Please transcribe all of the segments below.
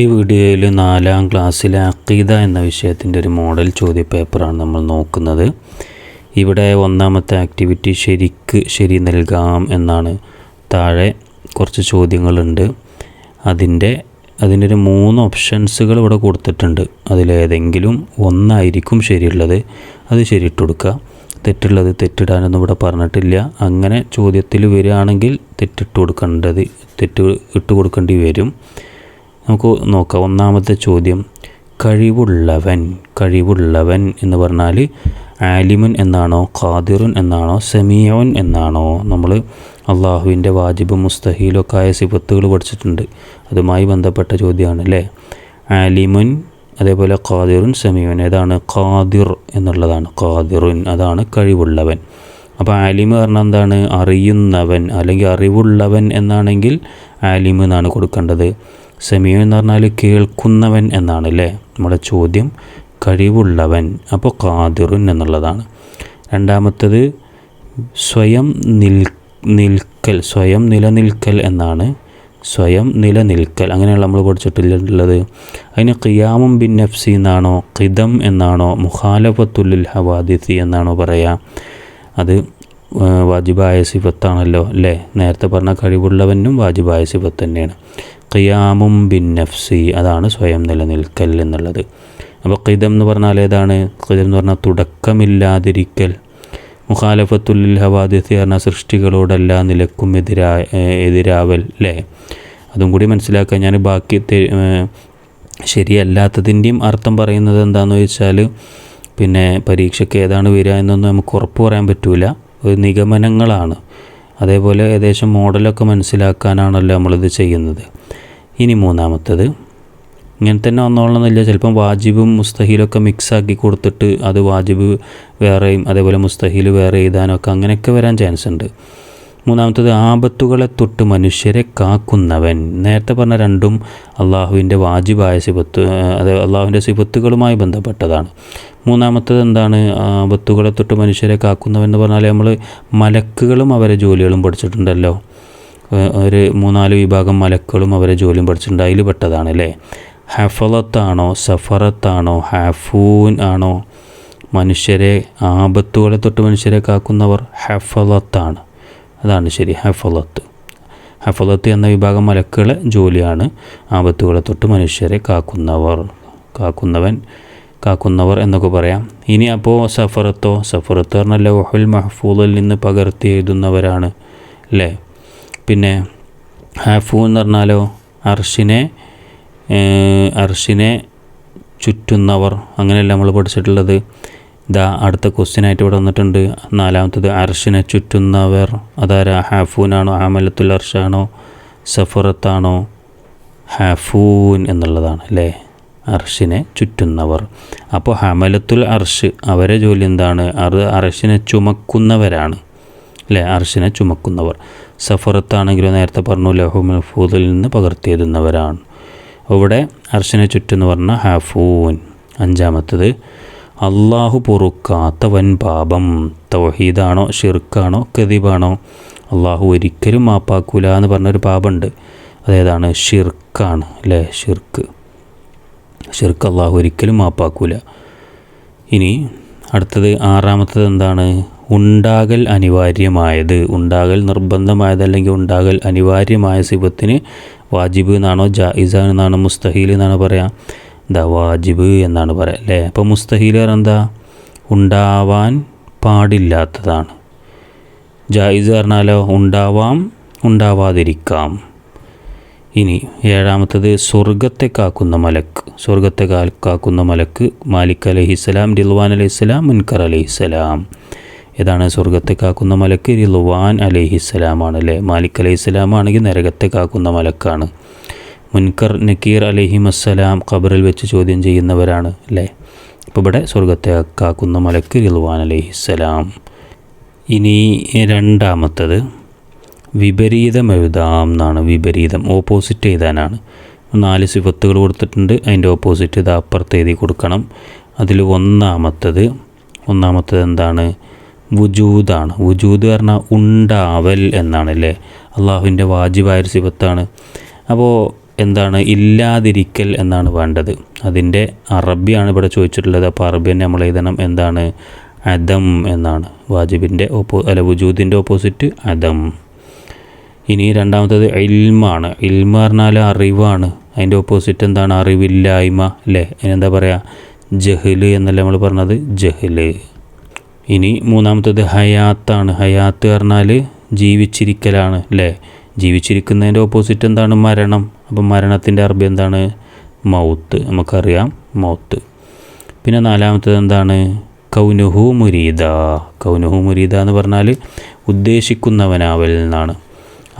ഈ വീഡിയോയിൽ നാലാം ക്ലാസ്സിലെ അക്കീദ എന്ന വിഷയത്തിന്റെ ഒരു മോഡൽ ചോദ്യപേപ്പറാണ് നമ്മൾ നോക്കുന്നത്. ഇവിടെ ഒന്നാമത്തെ ആക്ടിവിറ്റി ശരിക്ക് ശരി നൽകാം എന്നാണ്. താഴെ കുറച്ച് ചോദ്യങ്ങളുണ്ട്. അതിന്റെ അതിന്റെ ഒരു മൂന്ന് ഓപ്ഷൻസുകൾ ഇവിടെ കൊടുത്തിട്ടുണ്ട്. അതിലേതെങ്കിലും ഒന്നായിരിക്കും ശരിയുള്ളത്. അത് ശരിയിട്ട് കൊടുക്കുക. തെറ്റുള്ളത് തെറ്റിടാനൊന്നും ഇവിടെ പറഞ്ഞിട്ടില്ല. അങ്ങനെ ചോദ്യത്തിൽ വരികയാണെങ്കിൽ തെറ്റിട്ട് കൊടുക്കേണ്ടത് തെറ്റ് ഇട്ട് കൊടുക്കേണ്ടി വരും. നമുക്ക് നോക്കാം. ഒന്നാമത്തെ ചോദ്യം കഴിവുള്ളവൻ കഴിവുള്ളവൻ എന്ന് പറഞ്ഞാൽ ആലിമുൻ എന്നാണോ ഖാദിറുൻ എന്നാണോ സെമിയോൻ എന്നാണോ? നമ്മൾ അള്ളാഹുവിന്റെ വാജിബ് മുസ്തഹീലൊക്കെ ആയ സിഫത്തുകൾ പഠിച്ചിട്ടുണ്ട്. അതുമായി ബന്ധപ്പെട്ട ചോദ്യമാണ് അല്ലേ? ആലിമുൻ അതേപോലെ ഖാദിറുൻ സമീവൻ ഏതാണ്? ഖാദിർ എന്നുള്ളതാണ്. ഖാദിറുൻ അതാണ് കഴിവുള്ളവൻ. അപ്പോൾ ആലിമ് പറഞ്ഞാൽ എന്താണ്? അറിയുന്നവൻ അല്ലെങ്കിൽ അറിവുള്ളവൻ എന്നാണെങ്കിൽ ആലിമ് എന്നാണ് കൊടുക്കേണ്ടത്. സമീവൻ എന്ന് പറഞ്ഞാൽ കേൾക്കുന്നവൻ എന്നാണ് അല്ലേ നമ്മുടെ ചോദ്യം കഴിവുള്ളവൻ അപ്പോൾ കാതിറുൻ എന്നുള്ളതാണ്. രണ്ടാമത്തത് സ്വയം നിൽ നിൽക്കൽ സ്വയം നിലനിൽക്കൽ എന്നാണ്. സ്വയം നിലനിൽക്കൽ. അങ്ങനെയാണ് നമ്മൾ പഠിച്ചിട്ടുള്ളത്. അതിന് ഖിയാമും ബിൻ നഫ്സി എന്നാണോ ഖിദം എന്നാണോ മുഖാലഫത്തുല്ലിൽ ഹവാദിസി എന്നാണോ പറയുക അത് വാജിബായ സിഫത്താണല്ലോ അല്ലേ? നേരത്തെ പറഞ്ഞ കഴിവുള്ളവനും വാജിബായ സിഫത്ത് തന്നെയാണ്. ഖിയാമും ബിൻ നഫ്സി അതാണ് സ്വയം നിലനിൽക്കൽ എന്നുള്ളത്. അപ്പോൾ ഖിതം എന്ന് പറഞ്ഞാൽ ഏതാണ്? ഖിതം എന്ന് പറഞ്ഞാൽ തുടക്കമില്ലാതിരിക്കൽ. മുഖാലഫത്തുല്ലിൽ ഹവാദിസി പറഞ്ഞ സൃഷ്ടികളോടല്ല നിലക്കും എതിരാ എതിരാവൽ അല്ലേ അതും കൂടി മനസ്സിലാക്കാൻ ഞാൻ ബാക്കി ശരിയല്ലാത്തതിന്റെയും അർത്ഥം പറയുന്നത് എന്താണെന്ന് ചോദിച്ചാൽ പിന്നെ പരീക്ഷയ്ക്ക് ഏതാണ് വരിക എന്നൊന്നും നമുക്ക് ഉറപ്പ് പറയാൻ പറ്റില്ല ഒരു നിഗമനങ്ങളാണ്. അതേപോലെ ഏകദേശം മോഡലൊക്കെ മനസ്സിലാക്കാനാണല്ലോ നമ്മളിത് ചെയ്യുന്നത്. ഇനി മൂന്നാമത്തത്. ഇങ്ങനെ തന്നെ വന്നോളണമെന്നില്ല. ചിലപ്പം വാജിബും മുസ്തഹീലൊക്കെ മിക്സാക്കി കൊടുത്തിട്ട് അത് വാജിബ് വേറെയും അതേപോലെ മുസ്തഹീൽ വേറെ എഴുതാനൊക്കെ അങ്ങനെയൊക്കെ വരാൻ ചാൻസ് ഉണ്ട് മൂന്നാമത്തത് ആപത്തുകളെ തൊട്ട് മനുഷ്യരെ കാക്കുന്നവൻ. നേരത്തെ പറഞ്ഞ രണ്ടും അള്ളാഹുവിന്റെ വാജിബായ സിബത്ത് അത് അള്ളാഹുവിന്റെ സിബത്തുകളുമായി ബന്ധപ്പെട്ടതാണ്. മൂന്നാമത്തത് എന്താണ്? ആപത്തുകളെ തൊട്ട് മനുഷ്യരെ കാക്കുന്നവൻ എന്ന് പറഞ്ഞാൽ നമ്മൾ മലക്കുകളും അവരെ ജോലികളും പഠിച്ചിട്ടുണ്ടല്ലോ. ഒരു മൂന്നാൽ വിഭാഗം മലക്കുകളും അവരെ ജോലിയും പഠിച്ചിട്ടുണ്ട്. അതിൽ പെട്ടതാണ് അല്ലേ? ഹഫലത്താണോ സഫറത്താണോ ഹാഫൂൻ ആണോ? മനുഷ്യരെ ആപത്തുകളെ തൊട്ട് മനുഷ്യരെ കാക്കുന്നവർ ഹഫലത്താണ്. അതാണ് ശരി ഹഫലത്ത്. ഹഫലത്ത് എന്ന വിഭാഗം മലക്കുകളെ ജോലിയാണ് ആപത്തുകളെ തൊട്ട് മനുഷ്യരെ കാക്കുന്നവർ. കാക്കുന്നവൻ കാക്കുന്നവർ എന്നൊക്കെ പറയാം. ഇനി അപ്പോൾ സഫറത്തോ സഫറത്ത് പറഞ്ഞാൽ ലൗഹുൽ മഹഫൂലിൽ നിന്ന് പകർത്തി എഴുതുന്നവരാണ്. അല്ലേ പിന്നെ ഹാഫു എന്ന് പറഞ്ഞാലോ അർഷിനെ അർഷിനെ ചുറ്റുന്നവർ. അങ്ങനെയല്ല നമ്മൾ പഠിച്ചിട്ടുള്ളത്. ഇതാ അടുത്ത ക്വസ്റ്റ്യനായിട്ട് ഇവിടെ വന്നിട്ടുണ്ട്. നാലാമത്തത് അർഷിനെ ചുറ്റുന്നവർ. അതാരാ? ഹാഫൂനാണോ ഹാമലത്തുൽ അർഷാണോ സഫറത്താണോ? ഹാഫൂൻ എന്നുള്ളതാണ് അല്ലേ? അർഷിനെ ചുറ്റുന്നവർ. അപ്പോൾ ഹമലത്തുൽ അർഷ് അവരെ ജോലി എന്താണ്? അർഷിനെ ചുമക്കുന്നവരാണ്. അല്ലേ? അർഷിനെ ചുമക്കുന്നവർ. സഫറത്താണെങ്കിലോ നേരത്തെ പറഞ്ഞു ലഹു മഹഫൂദിൽ നിന്ന് പകർത്തിയെഴുതുന്നവരാണ് ഇവിടെ അർശനെ ചുറ്റെന്ന് പറഞ്ഞ ഹാഫൂൻ അഞ്ചാമത്തത് അള്ളാഹു പൊറുക്കാത്ത വൻ പാപം തൗഹീദാണോ ഷിർക്കാണോ കതിബാണോ അള്ളാഹു ഒരിക്കലും മാപ്പാക്കൂല എന്ന് പറഞ്ഞൊരു പാപമുണ്ട്. അതേതാണ്? ഷിർക്കാണ് അല്ലേ ഷിർക്ക് ഷിർക്ക് അള്ളാഹു ഒരിക്കലും മാപ്പാക്കൂല. ഇനി അടുത്തത് ആറാമത്തത് എന്താണ്? ഉണ്ടാകൽ അനിവാര്യമായത്. ഉണ്ടാകൽ നിർബന്ധമായത് അല്ലെങ്കിൽ ഉണ്ടാകൽ അനിവാര്യമായ സിബത്തിന് വാജിബ് എന്നാണോ ജായിസ എന്നാണോ മുസ്തഹീൽ എന്നാണ് പറയാം? എന്താ വാജിബ് എന്നാണ് പറയാം അല്ലേ? അപ്പോൾ മുസ്തഹീൽ എന്താ? ഉണ്ടാവാൻ പാടില്ലാത്തതാണ്. ജായിസ് പറഞ്ഞാലോ ഉണ്ടാവാം ഉണ്ടാവാതിരിക്കാം. ഇനി ഏഴാമത്തത് സ്വർഗത്തെ കാക്കുന്ന മലക്ക് സ്വർഗത്തെ കാക്കുന്ന മലക്ക് മാലിക് അലഹിസ്സലാം ദിൽവാൻ അലൈഹിസ്സലാം മുൻകർ അലൈഹിസ്സലാം. ഏതാണ് സ്വർഗത്തെ കാക്കുന്ന മലക്ക്. റിലുവാൻ അലഹിസ്സലാമാണ് അല്ലേ? മാലിക് അലഹിസ്സലാമാണെങ്കിൽ നരകത്തെ കാക്കുന്ന മലക്കാണ്. മുൻകർ നക്കീർ അലഹിമസ്സലാം ഖബറിൽ വെച്ച് ചോദ്യം ചെയ്യുന്നവരാണ് അല്ലേ? അപ്പോൾ ഇവിടെ സ്വർഗത്തെ കാക്കുന്ന മലക്ക് റിലുവാൻ അലഹിസ്സലാം ഇനി രണ്ടാമത്തത് വിപരീതം എഴുതാം എന്നാണ് വിപരീതം. ഓപ്പോസിറ്റ് എഴുതാനാണ്. നാല് സിഫത്തുകൾ കൊടുത്തിട്ടുണ്ട്. അതിന്റെ ഓപ്പോസിറ്റ് ഇത് അപ്പുറത്ത് എഴുതി കൊടുക്കണം. അതിൽ ഒന്നാമത്തത് ഒന്നാമത്തത് എന്താണ്? വുജൂദാണ്. വുജൂദ് പറഞ്ഞാൽ ഉണ്ടാവൽ എന്നാണ് അല്ലേ അള്ളാഹുവിന്റെ വാജിബായൊരു സിബത്താണ് അപ്പോൾ എന്താണ്? ഇല്ലാതിരിക്കൽ എന്നാണ് വേണ്ടത്. അതിന്റെ അറബിയാണ് ഇവിടെ ചോദിച്ചിട്ടുള്ളത്. അപ്പോൾ അറബി തന്നെ നമ്മൾ എഴുതണം. എന്താണ്? അദം എന്നാണ്. വാജിബിന്റെ ഓപ്പോ അല്ല വുജൂദിന്റെ ഓപ്പോസിറ്റ് അദം. ഇനി രണ്ടാമത്തത് ഇൽമാണ്. ഇൽമ പറഞ്ഞാൽ അറിവാണ്. അതിന്റെ ഓപ്പോസിറ്റ് എന്താണ്? അറിവില്ലായ്മ അല്ലേ? അതിനെന്താ പറയുക? ജഹ്ല് എന്നല്ല നമ്മൾ പറഞ്ഞത്? ജഹൽ. ഇനി മൂന്നാമത്തത് ഹയാത്താണ്. ഹയാത്ത് പറഞ്ഞാൽ ജീവിച്ചിരിക്കലാണ് അല്ലേ ജീവിച്ചിരിക്കുന്നതിന്റെ ഓപ്പോസിറ്റ് എന്താണ്? മരണം. അപ്പം മരണത്തിന്റെ അറബി എന്താണ്? മൗത്ത്. നമുക്കറിയാം മൗത്ത്. പിന്നെ നാലാമത്തത് എന്താണ്? കൗനുഹു മുരീദ. കൗനുഹു മുരീദ എന്ന് പറഞ്ഞാൽ ഉദ്ദേശിക്കുന്നവനാവൽ എന്നാണ്.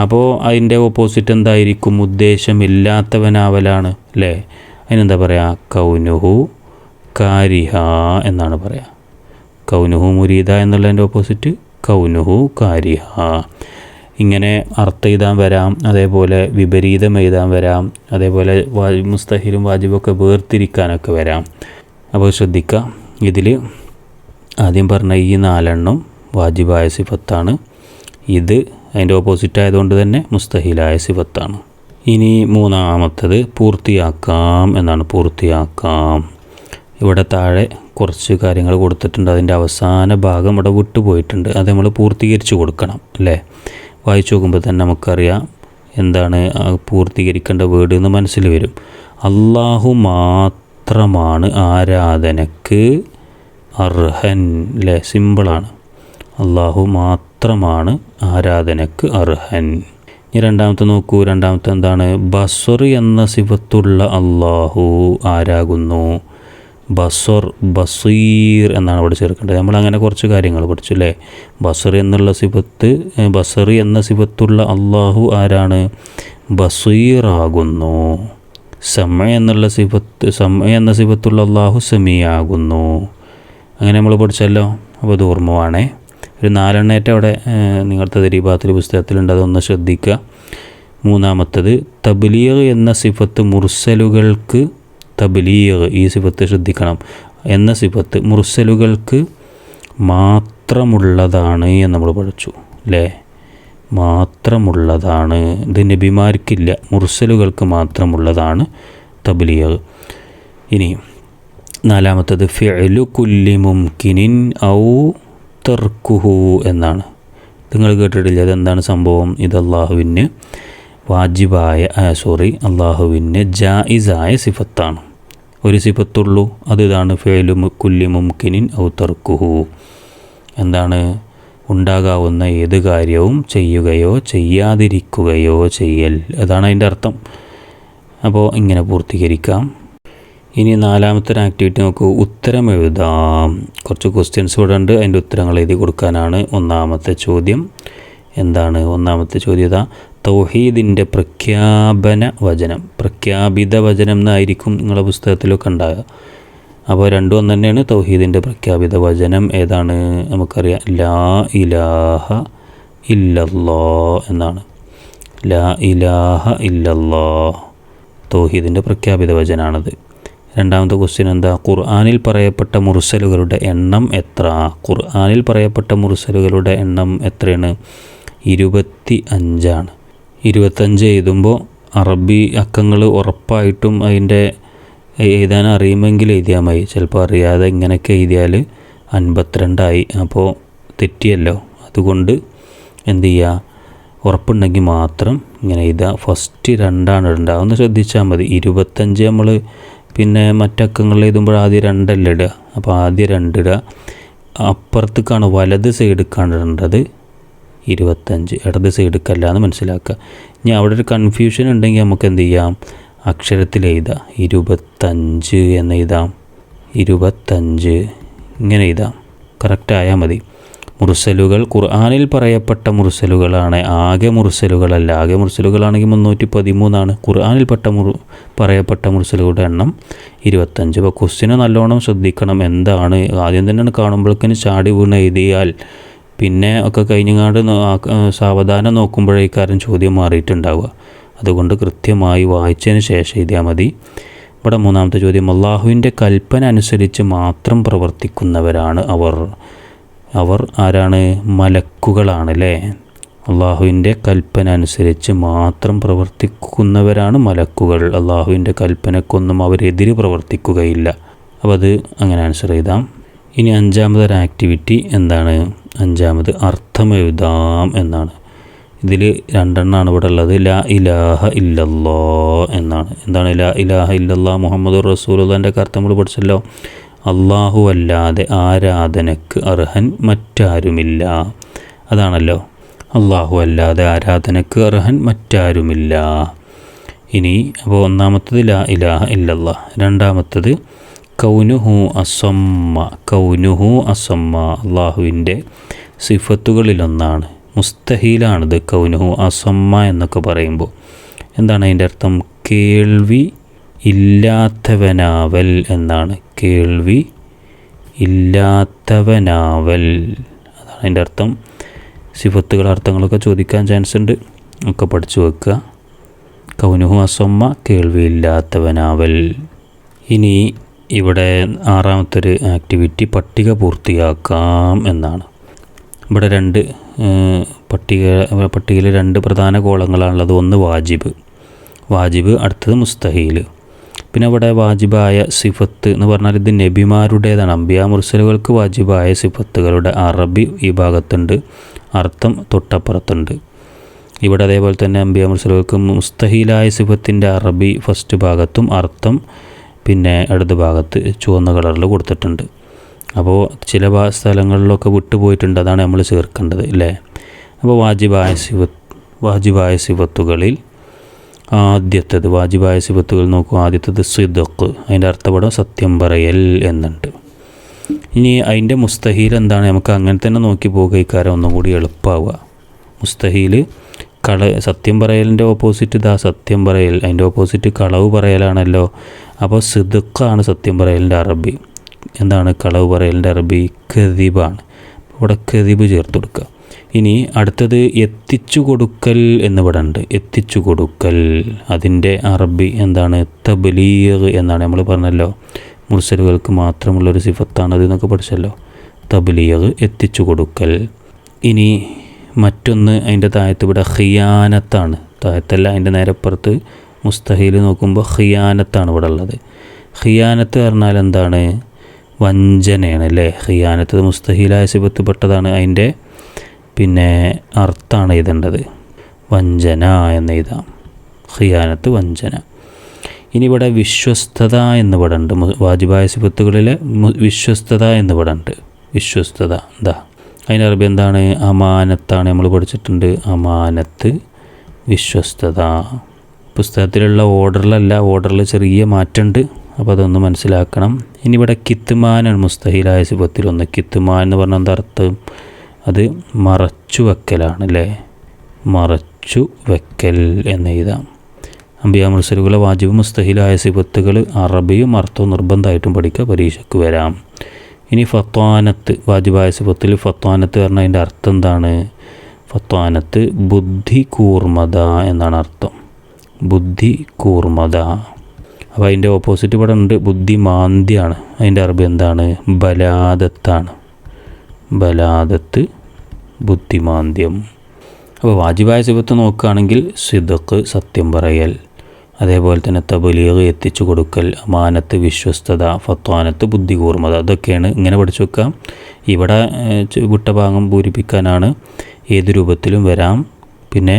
അപ്പോൾ അതിന്റെ ഓപ്പോസിറ്റ് എന്തായിരിക്കും? ഉദ്ദേശമില്ലാത്തവനാവലാണ് അല്ലേ അതിനെന്താ പറയുക കൗനുഹു കാരിഹ എന്നാണ് പറയുക കൗനുഹു മുരീദ എന്നുള്ളതിന്റെ ഓപ്പോസിറ്റ് കൗനുഹു കാരിഹ. ഇങ്ങനെ അർത്ഥം എഴുതാൻ വരാം അതേപോലെ വിപരീതം എഴുതാൻ വരാം അതേപോലെ മുസ്തഹിലും വാജിബൊക്കെ വേർതിരിക്കാനൊക്കെ വരാം. അപ്പോൾ ശ്രദ്ധിക്കുക ഇതിൽ ആദ്യം പറഞ്ഞ ഈ നാലെണ്ണം വാജിബായ സിഫത്താണ്. ഇത് അതിന്റെ ഓപ്പോസിറ്റ് ആയതുകൊണ്ട് തന്നെ മുസ്തഹിലായ സിഫത്താണ്. ഇനി മൂന്നാമത്തത് പൂർത്തിയാക്കാം എന്നാണ് പൂർത്തിയാക്കാം. ഇവിടെ താഴെ കുറച്ച് കാര്യങ്ങൾ കൊടുത്തിട്ടുണ്ട്. അതിന്റെ അവസാന ഭാഗം ഇവിടെ വിട്ടുപോയിട്ടുണ്ട്. അത് നമ്മൾ പൂർത്തീകരിച്ച് കൊടുക്കണം അല്ലേ? വായിച്ചു നോക്കുമ്പോൾ തന്നെ നമുക്കറിയാം എന്താണ് പൂർത്തീകരിക്കേണ്ട വേർഡ് എന്ന് മനസ്സിൽ വരും. അള്ളാഹു മാത്രമാണ് ആരാധനക്ക് അർഹൻ അല്ലേ? സിമ്പിളാണ് അള്ളാഹു മാത്രമാണ് ആരാധനക്ക് അർഹൻ. ഇനി രണ്ടാമത്തെ നോക്കൂ. രണ്ടാമത്തെ എന്താണ്? ബസ്വർ എന്ന സിഫത്തുള്ള അള്ളാഹു ആരാകുന്നു? ബസ്വർ ബസീർ എന്നാണ് ഇവിടെ ചേർക്കേണ്ടത്. നമ്മൾ അങ്ങനെ കുറച്ച് കാര്യങ്ങൾ പഠിച്ചു അല്ലേ? ബസർ എന്നുള്ള സിബത്ത് ബസർ എന്ന സിബത്തുള്ള അള്ളാഹു ആരാണ്? ബസീറാകുന്നു. സമ എന്നുള്ള സിബത്ത് സമ എന്ന സിബത്തുള്ള അള്ളാഹു സമിയാകുന്നു. അങ്ങനെ നമ്മൾ പഠിച്ചല്ലോ? അപ്പോൾ അത് ഒരു നാലെണ്ണേറ്റ അവിടെ നിങ്ങളുടെ തരീബാത്തിൽ പുസ്തകത്തിലുണ്ട്. അതൊന്ന് ശ്രദ്ധിക്കുക. മൂന്നാമത്തത് തബ്ലീഗ് എന്ന സിഫത്ത് മുർസലുകൾക്ക് തബ്ലീഗ് ഈ സിഫത്ത് ശ്രദ്ധിക്കണം. എന്ന സിഫത്ത് മുർസലുകൾക്ക് മാത്രമുള്ളതാണ് എന്ന് നമ്മൾ പഠിച്ചു അല്ലേ മാത്രമുള്ളതാണ്. ഇത് നബിമാർക്കില്ല മുർസലുകൾക്ക് മാത്രമുള്ളതാണ് തബ്ലീഗ്. ഇനി നാലാമത്തത് ഫിഅലു കുല്ലി മുംകിനിൻ ഔ തർക്കുഹു എന്നാണ്. നിങ്ങൾ കേട്ടിട്ടില്ല അതെന്താണ് സംഭവം? ഇത് അള്ളാഹുവിന് വാജിബായ സോറി അള്ളാഹുവിന് ജായിസായ സിഫത്താണ്. ഒരു സിഫത്തുള്ളൂ. അത് ഇതാണ് ഫേലു കുല്ലി മുംകിനിൻ ഔ എന്താണ്? ഉണ്ടാകാവുന്ന ഏത് കാര്യവും ചെയ്യുകയോ ചെയ്യാതിരിക്കുകയോ ചെയ്യൽ. അതാണ് അതിന്റെ അർത്ഥം. അപ്പോൾ ഇങ്ങനെ പൂർത്തീകരിക്കാം. ഇനി നാലാമത്തെ ആക്ടിവിറ്റി നോക്കൂ. ഉത്തരം എഴുതാം. കുറച്ച് ക്വസ്റ്റ്യൻസ് ഇവിടെ ഉണ്ട്. അതിന്റെ ഉത്തരങ്ങൾ എഴുതി കൊടുക്കാനാണ് ഒന്നാമത്തെ ചോദ്യം. എന്താണ് ഒന്നാമത്തെ ചോദ്യം ഇതാ തൗഹീദിന്റെ പ്രഖ്യാപന വചനം. പ്രഖ്യാപിത വചനം എന്നായിരിക്കും നിങ്ങളുടെ പുസ്തകത്തിലൊക്കെ ഉണ്ടാകുക അപ്പോൾ രണ്ടും ഒന്ന് തന്നെയാണ് തൗഹീദിന്റെ പ്രഖ്യാപിത വചനം ഏതാണ്? നമുക്കറിയാം ലാ ഇലാഹ ഇല്ലല്ലോ എന്നാണ്. ലാ ഇലാഹ ഇല്ലല്ലോ. തൗഹീദിന്റെ പ്രഖ്യാപിത വചനാണത്. രണ്ടാമത്തെ ക്വസ്റ്റ്യൻ എന്താ? ഖുർആാനിൽ പറയപ്പെട്ട മുർസലുകളുടെ എണ്ണം എത്ര? ഖുർആാനിൽ പറയപ്പെട്ട മുർസലുകളുടെ എണ്ണം എത്രയാണ്? ഇരുപത്തി അഞ്ചാണ്. ഇരുപത്തഞ്ച് എഴുതുമ്പോൾ അറബി അക്കങ്ങൾ ഉറപ്പായിട്ടും അതിന്റെ എഴുതാൻ അറിയുമെങ്കിൽ എഴുതിയാൽ മതി. ചിലപ്പോൾ അറിയാതെ ഇങ്ങനെയൊക്കെ എഴുതിയാൽ അൻപത്തിരണ്ടായി. അപ്പോൾ തെറ്റിയല്ലോ. അതുകൊണ്ട് എന്ത് ചെയ്യുക ഉറപ്പുണ്ടെങ്കിൽ മാത്രം ഇങ്ങനെ എഴുതുക. ഫസ്റ്റ് രണ്ടാണ് ഇടേണ്ടത്. അതൊന്ന് ശ്രദ്ധിച്ചാൽ മതി. ഇരുപത്തഞ്ച് നമ്മൾ പിന്നെ മറ്റക്കങ്ങളിൽ എഴുതുമ്പോൾ ആദ്യം രണ്ടല്ലേ ഇടുക? അപ്പോൾ ആദ്യം രണ്ടിടുക അപ്പുറത്തേക്കാണ് വലത് സൈഡ് കാണേണ്ടത് ഇരുപത്തഞ്ച്. ഇടത് സൈഡിക്കല്ല എന്ന് മനസ്സിലാക്കുക. ഇനി അവിടെ ഒരു കൺഫ്യൂഷൻ ഉണ്ടെങ്കിൽ നമുക്ക് എന്ത് ചെയ്യാം? അക്ഷരത്തിൽ എഴുതാം. ഇരുപത്തഞ്ച് എന്ന് എഴുതാം. ഇരുപത്തഞ്ച്. ഇങ്ങനെ എഴുതാം. കറക്റ്റായാൽ മതി. മുർസലുകൾ ഖുർആാനിൽ പറയപ്പെട്ട മുർസലുകളാണ്. ആകെ മുർസലുകളല്ല. ആകെ മുർസലുകളാണെങ്കിൽ മുന്നൂറ്റി പതിമൂന്നാണ് ഖുർആാനിൽപ്പെട്ട മുർ പറയപ്പെട്ട മുർസലുകളുടെ എണ്ണം ഇരുപത്തഞ്ച്. അപ്പോൾ ക്വസ്റ്റിനെ നല്ലോണം ശ്രദ്ധിക്കണം. എന്താണ്? ആദ്യം തന്നെയാണ് കാണുമ്പോഴേക്കിന് ചാടി വീണ് എഴുതിയാൽ പിന്നെ ഒക്കെ ആ സാവധാനം നോക്കുമ്പോഴേക്കാരും ചോദ്യം മാറിയിട്ടുണ്ടാവുക. അതുകൊണ്ട് കൃത്യമായി വായിച്ചതിന് ശേഷം എഴുതിയാൽ മതി. ഇവിടെ മൂന്നാമത്തെ ചോദ്യം അള്ളാഹുവിന്റെ കൽപ്പന അനുസരിച്ച് മാത്രം പ്രവർത്തിക്കുന്നവരാണ് അവർ. അവർ ആരാണ്? മലക്കുകളാണ് അല്ലേ അള്ളാഹുവിന്റെ കൽപ്പന അനുസരിച്ച് മാത്രം പ്രവർത്തിക്കുന്നവരാണ് മലക്കുകൾ. അള്ളാഹുവിന്റെ കൽപ്പനക്കൊന്നും അവരെതിര് പ്രവർത്തിക്കുകയില്ല. അപ്പോൾ അത് അങ്ങനെ ആൻസർ ചെയ്താം. ഇനി അഞ്ചാമതൊരു ആക്ടിവിറ്റി എന്താണ്? അഞ്ചാമത് അർത്ഥം എഴുതാം എന്നാണ്. ഇതിൽ രണ്ടെണ്ണമാണ് ഇവിടെ ഉള്ളത്. ലാ ഇലാഹ ഇല്ലല്ലോ എന്നാണ്. എന്താണ് ലാ ഇലാഹ ഇല്ലല്ലാ? മുഹമ്മദ് റസൂലുള്ളാന്റെ അർത്ഥം നമ്മൾ പഠിച്ചല്ലോ. അള്ളാഹു അല്ലാതെ ആരാധനക്ക് അർഹൻ മറ്റാരുമില്ല. അതാണല്ലോ. അള്ളാഹു അല്ലാതെ ആരാധനക്ക് അർഹൻ മറ്റാരുമില്ല. ഇനി അപ്പോൾ ഒന്നാമത്തത് ലാ ഇലാഹ ഇല്ലല്ലാ. രണ്ടാമത്തത് കൗനുഹു അസമ്മ. കൗനുഹു അസമ്മ അള്ളാഹുവിന്റെ സിഫത്തുകളിലൊന്നാണ്. മുസ്തഹീലാണിത് കൗനുഹു അസമ്മ എന്നൊക്കെ പറയുമ്പോൾ. എന്താണ് അതിന്റെ അർത്ഥം? കേൾവി ഇല്ലാത്തവനാവൽ എന്നാണ്. കേൾവി ഇല്ലാത്തവനാവൽ. അതാണ് അതിന്റെ അർത്ഥം. സിഫത്തുകൾ അർത്ഥങ്ങളൊക്കെ ചോദിക്കാൻ ചാൻസ് ഉണ്ട്. ഒക്കെ പഠിച്ചു വെക്കുക. കൗനുഹു അസമ്മ കേൾവിയില്ലാത്തവനാവൽ ഇനി ഇവിടെ ആറാമത്തെ ഒരു ആക്ടിവിറ്റി പട്ടിക പൂർത്തിയാക്കാം എന്നാണ്. ഇവിടെ രണ്ട് പട്ടിക പട്ടികയിൽ രണ്ട് പ്രധാന കോളങ്ങളാണുള്ളത് ഒന്ന് വാജിബ്. വാജിബ് അടുത്തത് മുസ്തഹീൽ. പിന്നെ ഇവിടെ വാജിബായ സിഫത്ത് എന്ന് പറഞ്ഞാൽ ഇത് നബിമാരുടേതാണ്. അമ്പിയ മുർസലുകൾക്ക് വാജിബായ സിഫത്തുകളുടെ അറബി ഈ ഭാഗത്തുണ്ട്. അർത്ഥം തൊട്ടപ്പുറത്തുണ്ട്. ഇവിടെ അതേപോലെ തന്നെ അമ്പിയ മുർസലുകൾക്ക് മുസ്തഹീലായ സിഫത്തിന്റെ അറബി ഫസ്റ്റ് ഭാഗത്തും അർത്ഥം പിന്നെ ഇടത് ഭാഗത്ത് ചുവന്ന കളറിൽ കൊടുത്തിട്ടുണ്ട്. അപ്പോൾ ചില സ്ഥലങ്ങളിലൊക്കെ വിട്ടുപോയിട്ടുണ്ട്. അതാണ് നമ്മൾ ചേർക്കേണ്ടത് അല്ലേ? അപ്പോൾ വാജിബായ സിവ വാജിബായ സിവത്തുകളിൽ ആദ്യത്തേത് വാജിബായ സിവത്തുകൾ നോക്കും. ആദ്യത്തേത് സിദക്ക് അതിന്റെ അർത്ഥപടം സത്യം പറയൽ എന്നുണ്ട്. ഇനി അതിന്റെ മുസ്തഹീൽ എന്താണ്? നമുക്ക് അങ്ങനെ തന്നെ നോക്കി പോകുക ഇക്കാരം ഒന്നും കൂടി എളുപ്പമാവുക മുസ്തഹീൽ കള സത്യം പറയലിന്റെ ഓപ്പോസിറ്റ് ഇതാ സത്യം പറയൽ. അതിന്റെ ഓപ്പോസിറ്റ് കളവ് പറയലാണല്ലോ. അപ്പോൾ സിദുക്കാണ് സത്യം പറയലിന്റെ അറബി. എന്താണ് കളവ് പറയലിന്റെ അറബി? കതിബാണ് ഇവിടെ കതിബ് ചേർത്ത് കൊടുക്കുക. ഇനി അടുത്തത് എത്തിച്ചു കൊടുക്കൽ എന്നിവിടെ ഉണ്ട്. എത്തിച്ചു കൊടുക്കൽ. അതിന്റെ അറബി എന്താണ്? തബലീർ എന്നാണ് നമ്മൾ പറഞ്ഞല്ലോ. മുർസലുകൾക്ക് മാത്രമുള്ളൊരു സിഫത്താണത് എന്നൊക്കെ പഠിച്ചല്ലോ. തബലീർ എത്തിച്ചു കൊടുക്കൽ. ഇനി മറ്റൊന്ന് അതിന്റെ താഴത്ത് ഇവിടെ ഹിയാനത്താണ് താഴത്തല്ല അതിന്റെ നേരപ്പുറത്ത് മുസ്തഹീൽ നോക്കുമ്പോൾ ഹിയാനത്താണ് ഇവിടെ ഉള്ളത്. ഹിയാനത്ത് പറഞ്ഞാൽ എന്താണ്? വഞ്ചനയാണ് അല്ലേ? ഹിയാനത്ത് മുസ്തഹീലായ സിബത്ത് അതിന്റെ പിന്നെ അർത്ഥാണ് എഴുതേണ്ടത്. വഞ്ചന എന്ന് എഴുതാം. ഹിയാനത്ത് വഞ്ചന. ഇനി ഇവിടെ വിശ്വസ്തത എന്ന് ഇവിടെ ഉണ്ട്. വാജിബായ സിബത്തുകളിൽ വിശ്വസ്തത എന്ന് ഇവിടെ ഉണ്ട്. വിശ്വസ്തത. എന്താ അതിന്റെ അറബി എന്താണ്? അമാനത്താണ് നമ്മൾ പഠിച്ചിട്ടുണ്ട്. അമാനത്ത് വിശ്വസ്തത. പുസ്തകത്തിലുള്ള ഓർഡറിലല്ല ഓർഡറിൽ ചെറിയ മാറ്റമുണ്ട്. അപ്പോൾ അതൊന്ന് മനസ്സിലാക്കണം. ഇനി ഇവിടെ കിത്തുമാനാണ് മുസ്തഹിലായ സിബത്തിലൊന്ന് കിത്തുമാൻ എന്ന് പറഞ്ഞാൽ എന്താ അർത്ഥം? അത് മറച്ചു വെക്കലാണ് അല്ലേ? മറച്ചു വെക്കൽ എന്ന് എഴുതാം. അമ്പിയ മുർസലുകളെ വാജിബ് മുസ്തഹിലായ സിബത്തുകൾ അറബിയും അർത്ഥവും നിർബന്ധമായിട്ടും പഠിക്കുക. പരീക്ഷയ്ക്ക് വരാം. ഇനി ഫത്വാനത്ത് വാജിബായ സിഫത്തിൽ ഫത്വാനത്ത് പറഞ്ഞാൽ അതിന്റെ അർത്ഥം എന്താണ്? ഫത്വാനത്ത് ബുദ്ധി കൂർമത എന്നാണ് അർത്ഥം. ബുദ്ധി കൂർമത അപ്പോൾ അതിന്റെ ഓപ്പോസിറ്റ് ഇവിടെ ഉണ്ട് ബുദ്ധിമാന്ദ്യാണ്. അതിന്റെ അറബി എന്താണ്? ബലാദത്താണ്. ബലാദത്ത് ബുദ്ധിമാന്ദ്യം. അപ്പോൾ വാജിബായ സിബത്ത് നോക്കുകയാണെങ്കിൽ സിദക്ക് സത്യം പറയൽ. അതേപോലെ തന്നെ തബലീഗ് എത്തിച്ചു കൊടുക്കൽ അമാനത്ത് വിശ്വസ്തത ഫത്വാനത്ത് ബുദ്ധികൂർമ്മത അതൊക്കെയാണ് ഇങ്ങനെ പഠിച്ചു വെക്കാം ഇവിടെ വിട്ട ഭാഗം പൂരിപ്പിക്കാനാണ് ഏത് രൂപത്തിലും വരാം. പിന്നെ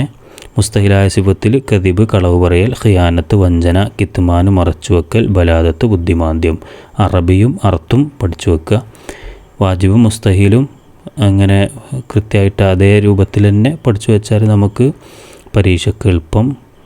മുസ്തഹിലായ സിഫത്തിൽ കതിബ് കളവ് പറയൽ ഖിയാനത്ത് വഞ്ചന കിത്തുമാന് മറച്ചുവെക്കൽ ബലാദത്ത് ബുദ്ധിമാന്ദ്യം അറബിയും അർത്തും പഠിച്ചു വെക്കുക. വാജിബും മുസ്തഹിലും അങ്ങനെ കൃത്യമായിട്ട് അതേ രൂപത്തിൽ തന്നെ പഠിച്ചു വെച്ചാൽ നമുക്ക് പരീക്ഷയ്ക്ക് എളുപ്പം